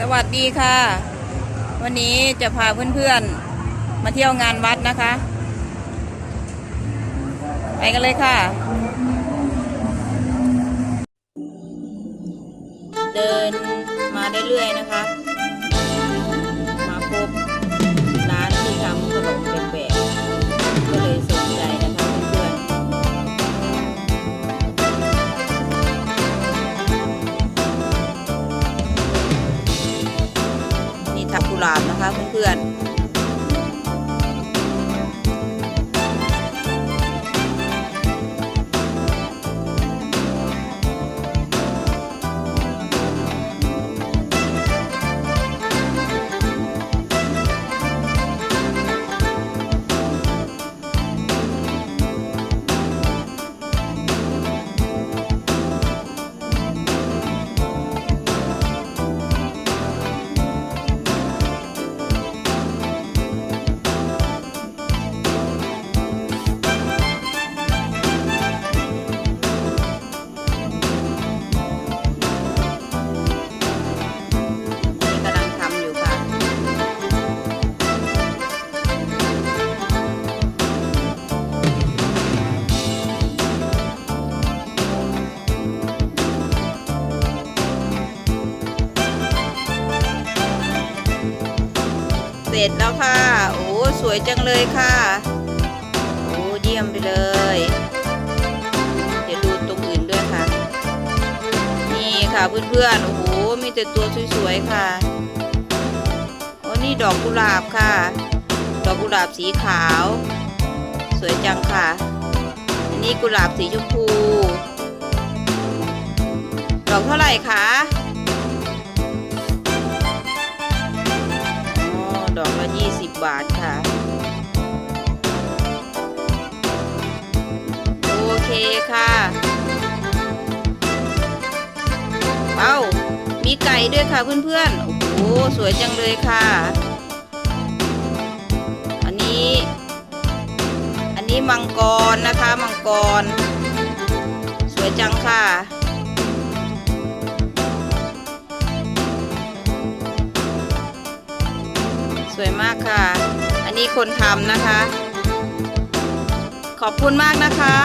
สวัสดีค่ะ วันนี้จะพาเพื่อนๆ มาเที่ยวงานวัดนะคะ ไปกันเลยค่ะ เดินมาเรื่อยๆนะคะ นะคะเพื่อนๆ ร็จแล้วค่ะ โอ้สวยจังเลยค่ะ โอ้เยี่ยมไปเลย เดี๋ยวดูตรงอื่นด้วยค่ะ นี่ค่ะเพื่อนๆ โอ้โห มีแต่ตัวสวยๆ ค่ะ โอ้นี่ดอกกุหลาบค่ะ ดอกกุหลาบสีขาว สวยจังค่ะ อันนี้กุหลาบสีชมพู ดอกเท่าไหร่คะ 40 บาทค่ะ โอเคค่ะเอา้ามีไก่ด้วยค่ะเพื่อนๆ โอ้โห สวยจังเลยค่ะ อันนี้ อันนี้มังกรนะคะ มังกร สวยจังค่ะ วยมากค่ะ อันนี้คนทำนะคะ ขอบคุณมากนะคะ